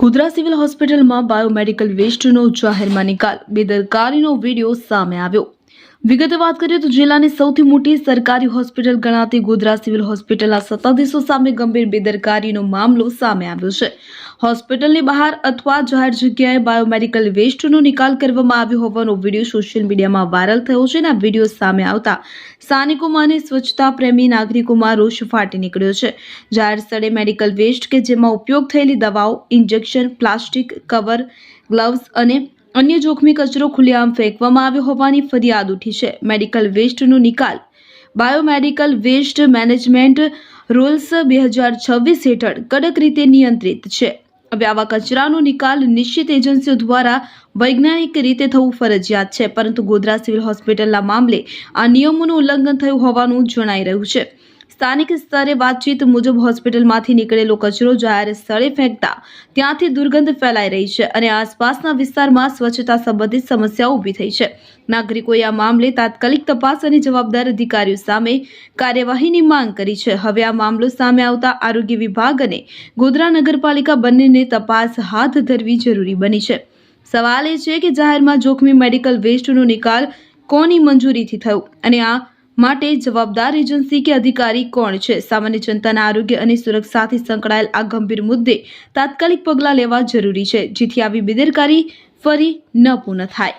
Godhra civil હોસ્પિટલમાં biomedical વેસ્ટનો જાહેરમાં નિકાલ બેદરકારીનો વીડિયો સામે આવ્યો. વિગતે વાત કરીએ તો જિલ્લાની સૌથી મોટી સરકારી હોસ્પિટલ ગણાતી ગોધરા સિવિલ હોસ્પિટલના સત્તાધીશો સામે ગંભીર બેદરકારીનો મામલો સામે આવ્યો છે. હોસ્પિટલની બહાર અથવા જાહેર જગ્યાએ બાયોમેડિકલ વેસ્ટનો નિકાલ કરવામાં આવ્યો હોવાનો વીડિયો સોશિયલ મીડિયામાં વાયરલ થયો છે અને વીડિયો સામે આવતા સ્થાનિકોમાં અને સ્વચ્છતા પ્રેમી નાગરિકોમાં રોષ ફાટી નીકળ્યો છે. જાહેર સ્થળે મેડિકલ વેસ્ટ કે જેમાં ઉપયોગ થયેલી દવાઓ, ઇન્જેક્શન, પ્લાસ્ટિક, કવર, ગ્લવ્સ અને અન્ય જોખમી કચરો ખુલ્લેઆમ ફેંકવામાં આવ્યો હોવાની ફરિયાદ ઉઠી છે. મેડિકલ વેસ્ટનો નિકાલ. બાયોમેડિકલ વેસ્ટ મેનેજમેન્ટ રૂલ્સ બે હજાર છવ્વીસ હેઠળ કડક રીતે નિયંત્રિત છે. હવે આવા કચરાનો નિકાલ નિશ્ચિત એજન્સીઓ દ્વારા વૈજ્ઞાનિક રીતે થવું ફરજિયાત છે, પરંતુ ગોધરા સિવિલ હોસ્પિટલના મામલે આ નિયમોનું ઉલ્લંઘન થયું હોવાનું જણાઈ રહ્યું છે. સ્થાનિક સ્તરે વાતચીત મુજબ હોસ્પિટલમાંથી નીકળેલો કચરો જાહેર સ્થળે ફેંકતા ત્યાંથી દુર્ગંધ ફેલાઈ રહી છે અને આસપાસના વિસ્તારમાં સ્વચ્છતા સંબંધિત સમસ્યાઓ ઊભી થઈ છે. નાગરિકોએ આ મામલે તાત્કાલિક તપાસ અને જવાબદાર અધિકારીઓ સામે કાર્યવાહીની માંગ કરી છે. હવે આ મામલો સામે આવતા આરોગ્ય વિભાગ અને ગોધરા નગરપાલિકા બંનેને તપાસ હાથ ધરવી જરૂરી બની છે. સવાલ એ છે કે જાહેરમાં જોખમી મેડિકલ વેસ્ટનો નિકાલ કોની મંજૂરીથી થયો? અને આ માટે જવાબદાર એજન્સી કે અધિકારી કોણ છે? સામાન્ય જનતાના આરોગ્ય અને સુરક્ષાથી સંકળાયેલ આ ગંભીર મુદ્દે તાત્કાલિક પગલાં લેવા જરૂરી છે, જેથી આવી બેદરકારી ફરી ન પૂર્ણ થાય.